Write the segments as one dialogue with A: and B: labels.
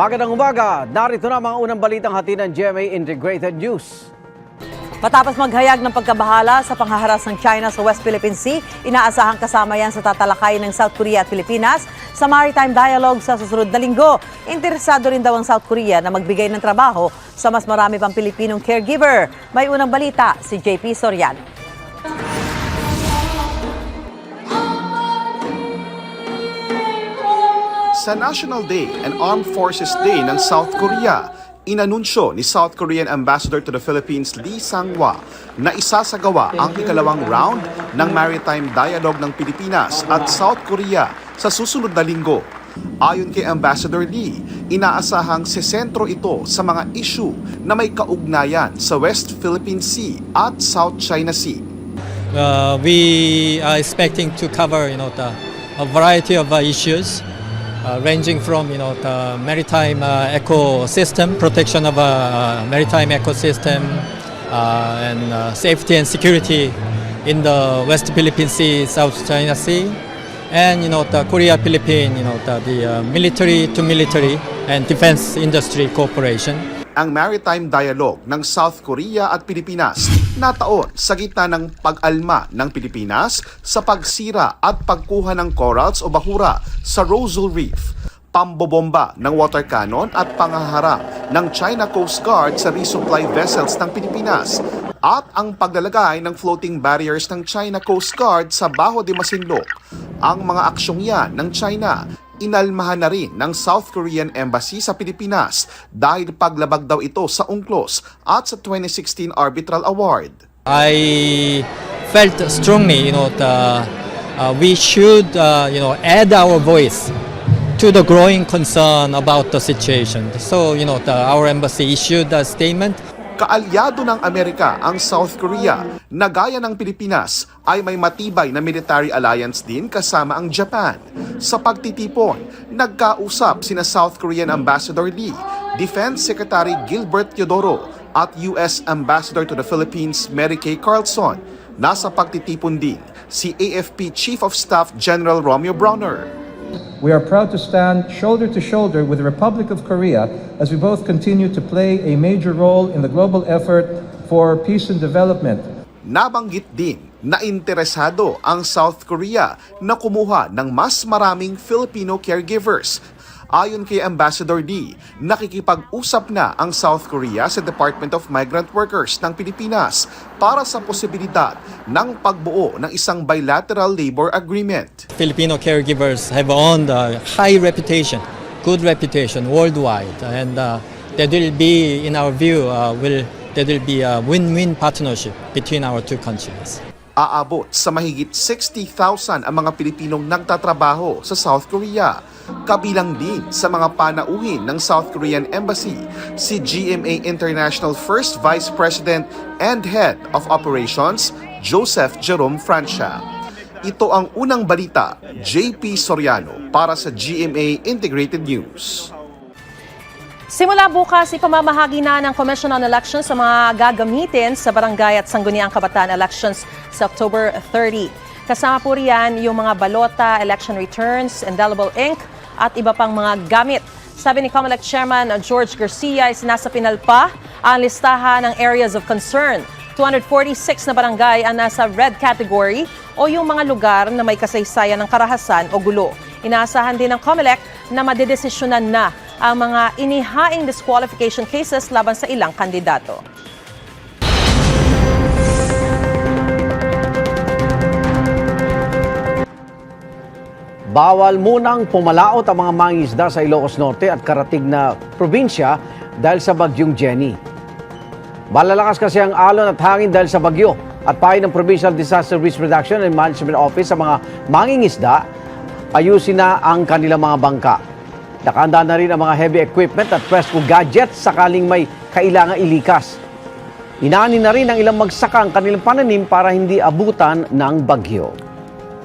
A: Magandang umaga, narito na mga unang balitang hati ng GMA Integrated News.
B: Matapos maghayag ng pagkabahala sa panghaharas ng China sa West Philippine Sea, inaasahang kasama yan sa tatalakay ng South Korea at Pilipinas sa maritime dialogue sa susunod na linggo. Interesado rin daw ang South Korea na magbigay ng trabaho sa mas marami pang Pilipinong caregiver. May unang balita si JP Soriano.
C: Sa National Day and Armed Forces Day ng South Korea, inanunsyo ni South Korean Ambassador to the Philippines Lee Sang-hwa na isasagawa ang ikalawang round ng maritime dialogue ng Pilipinas at South Korea sa susunod na linggo. Ayon kay Ambassador Lee, inaasahang sesentro ito sa mga issue na may kaugnayan sa West Philippine Sea at South China Sea.
D: uh, we are expecting to cover you know the, a variety of uh, issues ranging from you know the maritime uh, ecosystem protection of uh, maritime ecosystem uh, and uh, safety and security in the West Philippine Sea South China Sea and you know the Korea Philippine you know the, the uh, military to military and defense industry cooperation
C: ang maritime dialogue ng South Korea at Pilipinas nataon sa gitna ng pag-alma ng Pilipinas sa pagsira at pagkuha ng corals o bahura sa Rosal Reef, pambobomba ng water cannon at pangaharang ng China Coast Guard sa resupply vessels ng Pilipinas at ang paglalagay ng floating barriers ng China Coast Guard sa Baho de Masinloc. Ang mga aksyong yan ng China inalmahan na rin ng South Korean Embassy sa Pilipinas dahil paglabag daw ito sa UNCLOS at sa 2016 Arbitral Award.
D: I felt strongly, you know, the, uh, we should, uh, you know, add our voice to the growing concern about the situation. So, you know, the, our embassy issued a statement
C: Kaalyado ng Amerika ang South Korea na gaya ng Pilipinas ay may matibay na military alliance din kasama ang Japan. Sa pagtitipon, nagkausap sina South Korean Ambassador Lee, Defense Secretary Gilbert Teodoro at US Ambassador to the Philippines Mary Kay Carlson. Nasa pagtitipon din si AFP Chief of Staff General Romeo Browner.
E: We are proud to stand shoulder to shoulder with the Republic of Korea as we both continue to play a major role in the global effort for peace and development.
C: Nabanggit din na interesado ang South Korea na kumuha ng mas maraming Filipino caregivers. Ayon kay Ambassador D, nakikipag-usap na ang South Korea sa Department of Migrant Workers ng Pilipinas para sa posibilidad ng pagbuo ng isang bilateral labor agreement.
D: Filipino caregivers have earned a high reputation, good reputation worldwide, and uh, there will be, in our view, uh, will there will be a win-win partnership between our two countries.
C: Aabot sa mahigit 60,000 ang mga Pilipinong nagtatrabaho sa South Korea. Kabilang din sa mga panauhin ng South Korean Embassy si GMA International First Vice President and Head of Operations Joseph Jerome Francia. Ito ang unang balita, JP Soriano para sa GMA Integrated News.
F: Simula bukas, ipamamahagi na ng Commission on Elections sa mga gagamitin sa barangay at sangguniang kabataan elections sa October 30. Kasama po riyan yung mga balota, election returns, indelible ink at iba pang mga gamit. Sabi ni COMELEC Chairman George Garcia, ay sinasapinal pa ang listahan ng areas of concern. 246 na barangay ang nasa red category o yung mga lugar na may kasaysayan ng karahasan o gulo. Inaasahan din ng COMELEC na madedesisyonan na ang mga inihaing disqualification cases laban sa ilang kandidato.
A: Bawal munang pumalaot ang mga mangisda sa Ilocos Norte at karatig na probinsya dahil sa bagyong Jenny. Malalakas kasi ang alon at hangin dahil sa bagyo at payo ng Provincial Disaster Risk Reduction and Management Office sa mga mangingisda, ayusin na ang kanilang mga bangka. Nakahanda na rin ang mga heavy equipment at rescue gadgets sakaling may kailangan ilikas. Inaani na rin ang ilang magsaka ang kanilang pananim para hindi abutan ng bagyo.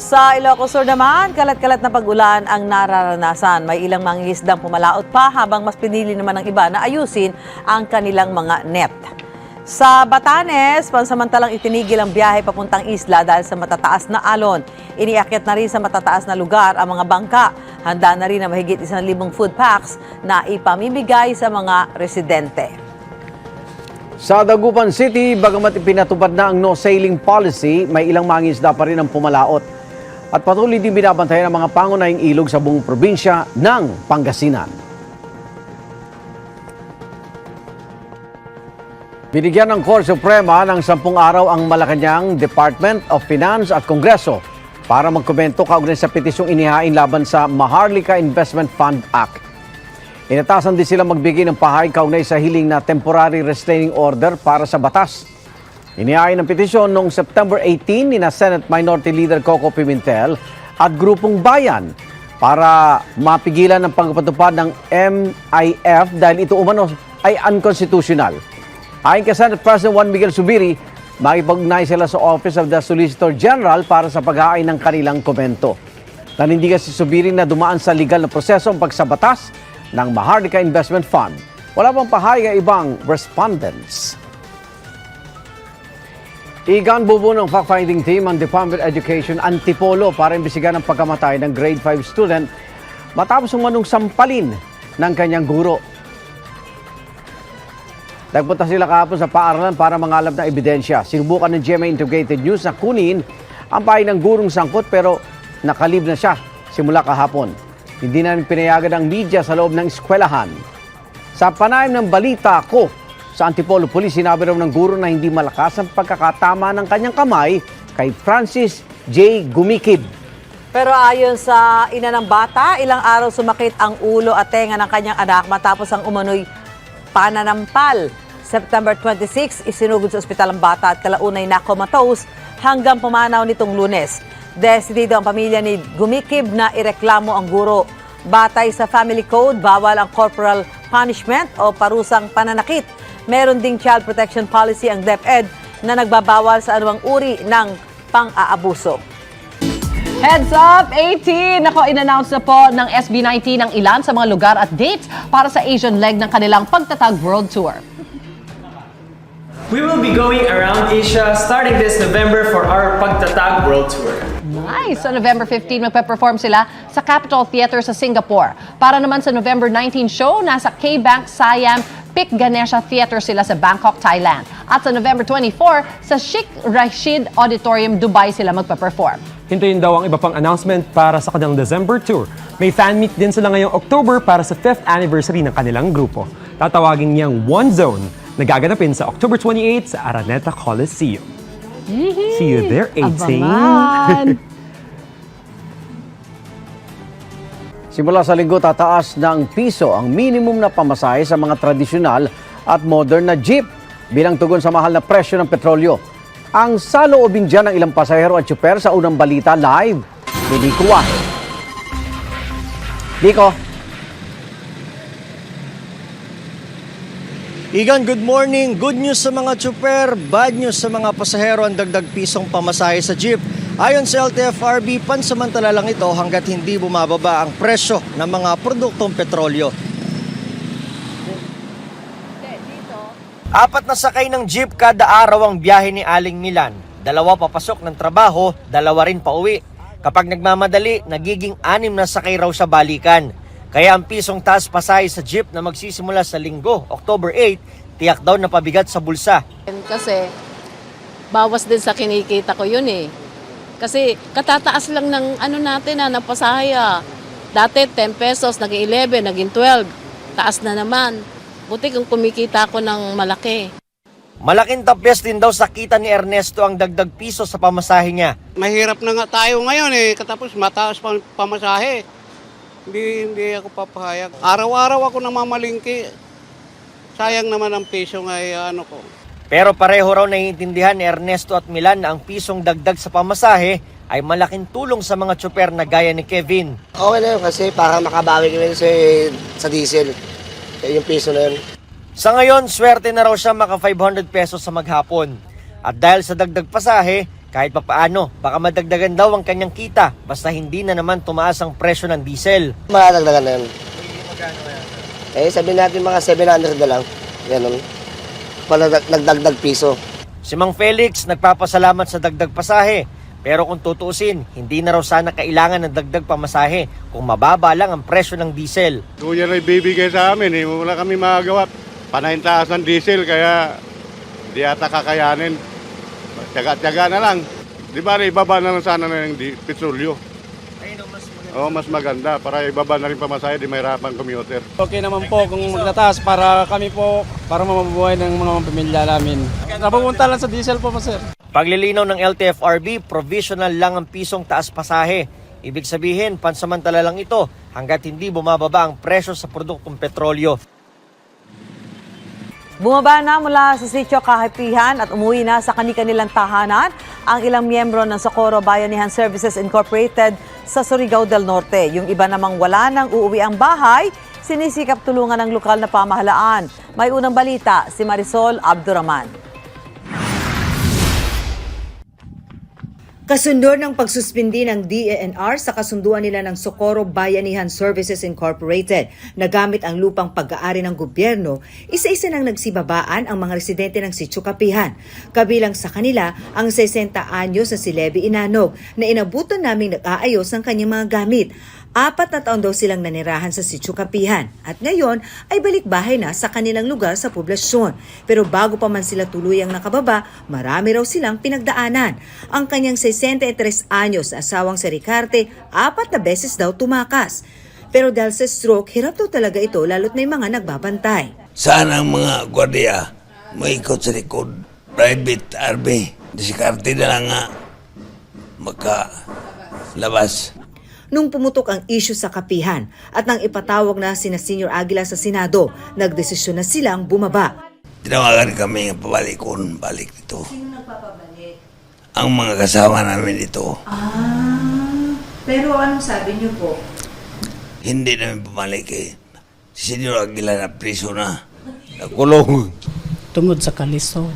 B: Sa Ilocos Sur naman, kalat-kalat na pag-ulan ang nararanasan. May ilang mangingisdang pumalaot pa habang mas pinili naman ng iba na ayusin ang kanilang mga net. Sa Batanes, pansamantalang itinigil ang biyahe papuntang isla dahil sa matataas na alon. Iniakyat na rin sa matataas na lugar ang mga bangka. Handa na rin ang mahigit isang libong food packs na ipamimigay sa mga residente.
A: Sa Dagupan City, bagamat ipinatupad na ang no sailing policy, may ilang mangisda pa rin ang pumalaot. At patuloy din binabantayan ang mga pangunahing ilog sa buong probinsya ng Pangasinan. Binigyan ng Korte Suprema ng sampung araw ang Malacanang Department of Finance at Kongreso para magkomento kaugnay sa petisyong inihain laban sa Maharlika Investment Fund Act. Inatasan din sila magbigay ng pahay kaugnay sa hiling na temporary restraining order para sa batas. Inihain ng petisyon noong September 18 ni na Senate Minority Leader Coco Pimentel at Grupong Bayan para mapigilan ang pagpatupad ng MIF dahil ito umano ay unconstitutional. Ayon kay Senate President Juan Miguel Subiri, makipag sila sa Office of the Solicitor General para sa paghain ng kanilang komento. Nanindigan si Subiri na dumaan sa legal na proseso ang pagsabatas ng Maharlika Investment Fund. Wala pang pahayag ang ibang respondents. Igan bubo ng fact-finding team ang Department of Education Antipolo para imbisigan ang pagkamatay ng grade 5 student matapos umanong sampalin ng kanyang guro. Nagpunta sila kahapon sa paaralan para mangalap ng ebidensya. Sinubukan ng GMA Integrated News na kunin ang pahay ng gurong sangkot pero nakalib na siya simula kahapon. Hindi na pinayagan ng media sa loob ng eskwelahan. Sa panayam ng balita ko sa Antipolo Police, sinabi raw ng guro na hindi malakas ang pagkakatama ng kanyang kamay kay Francis J. Gumikib.
B: Pero ayon sa ina ng bata, ilang araw sumakit ang ulo at tenga ng kanyang anak matapos ang umano'y pananampal. September 26, isinugod sa ospital ang bata at kalaunay na comatose hanggang pumanaw nitong lunes. Desidido ang pamilya ni Gumikib na ireklamo ang guro. Batay sa family code, bawal ang corporal punishment o parusang pananakit. Meron ding child protection policy ang DepEd na nagbabawal sa anumang uri ng pang-aabuso.
F: Heads up, 18! Ako, in-announce na po ng SB19 ang ilan sa mga lugar at dates para sa Asian leg ng kanilang Pagtatag World Tour.
G: We will be going around Asia starting this November for our Pagtatag World Tour.
F: Nice! Sa November 15, magpe-perform sila sa Capitol Theatre sa Singapore. Para naman sa November 19 show, nasa K-Bank Siam Pic Ganesha Theatre sila sa Bangkok, Thailand. At sa November 24, sa Sheikh Rashid Auditorium, Dubai sila magpe-perform.
H: Hintayin daw ang iba pang announcement para sa kanilang December tour. May fan meet din sila ngayong October para sa 5th anniversary ng kanilang grupo. Tatawagin niyang One Zone na gaganapin sa October 28 sa Araneta Coliseum. See you there, 18.
F: Abangan!
A: Simula sa linggo, tataas ng piso ang minimum na pamasahe sa mga tradisyonal at modern na jeep bilang tugon sa mahal na presyo ng petrolyo. Ang saloobin dyan ng ilang pasahero at tsuper sa unang balita live ni Nico Wahe. Nico,
I: Igan, good morning. Good news sa mga tsuper, bad news sa mga pasahero ang dagdag pisong pamasahe sa jeep. Ayon sa LTFRB, pansamantala lang ito hanggat hindi bumababa ang presyo ng mga produktong petrolyo. Apat na sakay ng jeep kada araw ang biyahe ni Aling Milan. Dalawa papasok ng trabaho, dalawa rin pauwi. Kapag nagmamadali, nagiging anim na sakay raw sa balikan. Kaya ang pisong taas pasahe sa jeep na magsisimula sa linggo, October 8, tiyak daw na pabigat sa bulsa.
J: Kasi bawas din sa kinikita ko yun eh. Kasi katataas lang ng ano natin na ng pasahe ah. Dati 10 pesos, naging 11, naging 12. Taas na naman. Buti kung kumikita ako ng malaki.
I: Malaking tapyas din daw sa kita ni Ernesto ang dagdag piso sa pamasahe niya.
K: Mahirap na nga tayo ngayon eh, katapos mataas pa pamasahe. Hindi, hindi ako papahayag. Araw-araw ako namamalingki. Sayang naman ang piso nga eh, ano ko.
I: Pero pareho raw naiintindihan ni Ernesto at Milan na ang pisong dagdag sa pamasahe ay malaking tulong sa mga tsuper na gaya ni Kevin.
L: Okay na yun kasi para makabawi kami sa, sa diesel. Yung piso na yun.
I: Sa ngayon, swerte na raw siya maka 500 pesos sa maghapon. At dahil sa dagdag pasahe, kahit papaano, baka madagdagan daw ang kanyang kita basta hindi na naman tumaas ang presyo ng diesel.
L: Madagdagan na yun. Eh, sabihin natin mga 700 na lang. Ganun. Pala nag- nagdagdag piso.
I: Si Mang Felix nagpapasalamat sa dagdag pasahe. Pero kung tutuusin, hindi na raw sana kailangan ng dagdag pamasahe kung mababa lang ang presyo ng diesel.
K: Kung yan ay bibigay sa amin, eh, wala kami magagawa. Panahin taas ng diesel, kaya di ata kakayanin. Tiyaga-tiyaga na lang. Di ba, ibaba na lang sana ng di, petrolyo. Oo, mas maganda para ibaba na rin pamasahe, di mahirapan commuter.
G: Okay naman po kung magtataas para kami po, para mamabuhay ng mga pamilya namin. Napupunta lang sa diesel po, sir.
I: Paglilinaw ng LTFRB, provisional lang ang pisong taas pasahe. Ibig sabihin, pansamantala lang ito hanggat hindi bumababa ang presyo sa produktong petrolyo.
B: Bumaba na mula sa sitio Kahapihan at umuwi na sa kani-kanilang tahanan ang ilang miyembro ng Socorro Bayanihan Services Incorporated sa Surigao del Norte. Yung iba namang wala nang uuwi ang bahay, sinisikap tulungan ng lokal na pamahalaan. May unang balita si Marisol Abduraman.
M: Kasundo ng pagsuspindi ng DENR sa kasunduan nila ng Socorro Bayanihan Services Incorporated na gamit ang lupang pag-aari ng gobyerno, isa-isa nang nagsibabaan ang mga residente ng Sitio Kapihan. Kabilang sa kanila ang 60 anyos na si Levi Inanog na inabutan naming nag-aayos ng kanyang mga gamit. Apat na taon daw silang nanirahan sa Sitio Kapihan at ngayon ay balik bahay na sa kanilang lugar sa poblasyon. Pero bago pa man sila tuluyang nakababa, marami raw silang pinagdaanan. Ang kanyang 63 anyos na asawang si Ricarte, apat na beses daw tumakas. Pero dahil sa stroke, hirap daw talaga ito lalo't may mga nagbabantay.
N: Sana ang mga gwardiya may ikot sa likod. Private army. Disikarte na lang nga makalabas.
M: Nung pumutok ang issue sa kapihan at nang ipatawag na sina Senior Aguila sa Senado, nagdesisyon na silang bumaba.
N: Tinawagan kami ng pabalikon, balik dito. Sino nagpapabalik? Ang mga kasama namin dito.
M: Ah, pero anong sabi niyo po?
N: Hindi namin pumalik eh. Si Senyor Aguila na priso na. Nakulong.
J: Tungod sa kalisod.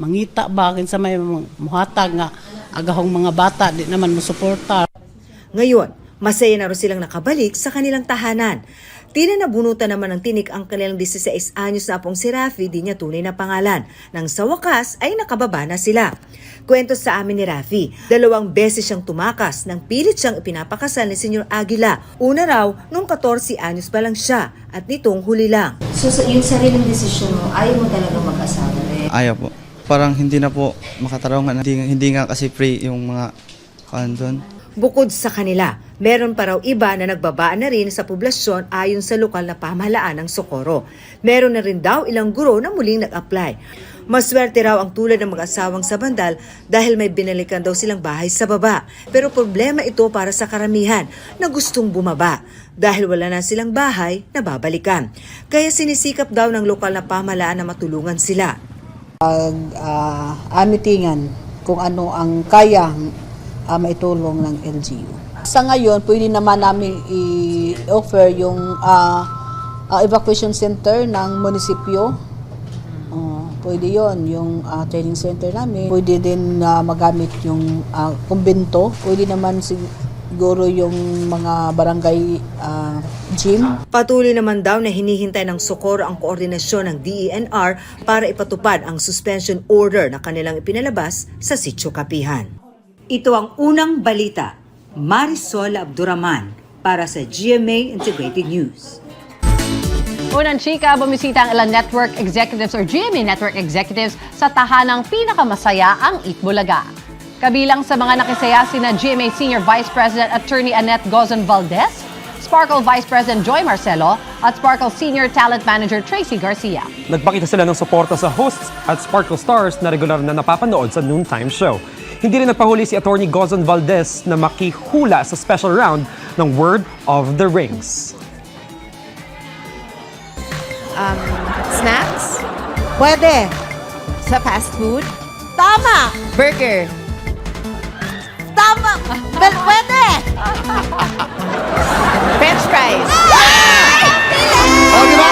J: Mangita ba sa may muhatag nga agahong mga bata di naman mo suporta.
M: Ngayon, masaya na rin silang nakabalik sa kanilang tahanan. Tila nabunutan naman ng tinik ang kanilang 16 anyos na apong si Rafi, di niya tunay na pangalan. Nang sa wakas ay nakababa na sila. Kwento sa amin ni Rafi, dalawang beses siyang tumakas nang pilit siyang ipinapakasal ni Senyor Aguila. Una raw, nung 14 anyos pa lang siya at nitong huli lang.
O: So, sa yung sariling desisyon mo, ayaw mo talaga mag-asawa rin?
P: Ayaw po. Parang hindi na po makatarungan. Hindi, hindi nga kasi free yung mga doon.
M: Bukod sa kanila, meron pa raw iba na nagbabaan na rin sa poblasyon ayon sa lokal na pamahalaan ng Socorro. Meron na rin daw ilang guro na muling nag-apply. Maswerte raw ang tulad ng mag-asawang sa bandal dahil may binalikan daw silang bahay sa baba. Pero problema ito para sa karamihan na gustong bumaba dahil wala na silang bahay na babalikan. Kaya sinisikap daw ng lokal na pamahalaan na matulungan sila.
O: uh, amitingan kung ano ang kaya uh, maitulong ng LGU. Sa ngayon, pwede naman namin i-offer yung ah, ah, evacuation center ng munisipyo. Uh, pwede yon yung ah, training center namin. Pwede din na magamit yung ah, kumbento. Pwede naman siguro yung mga barangay ah, gym.
M: Patuloy naman daw na hinihintay ng Socorro ang koordinasyon ng DENR para ipatupad ang suspension order na kanilang ipinalabas sa Sitio Kapihan. Ito ang unang balita. Marisol Abduraman para sa GMA Integrated News.
F: Unang chika, bumisita ang ilang network executives or GMA network executives sa tahanang pinakamasaya ang Itbulaga. Kabilang sa mga nakisaya sina GMA Senior Vice President Attorney Annette Gozon Valdez, Sparkle Vice President Joy Marcelo, at Sparkle Senior Talent Manager Tracy Garcia.
H: Nagpakita sila ng suporta sa hosts at Sparkle Stars na regular na napapanood sa noontime show. Hindi rin nagpahuli si Attorney Gozon Valdez na makihula sa special round ng Word of the Rings.
J: Um, snacks?
O: Pwede.
J: Sa fast food?
O: Tama!
J: Burger?
O: Tama! Well, pwede!
J: French fries?
K: Oh, di ba? Di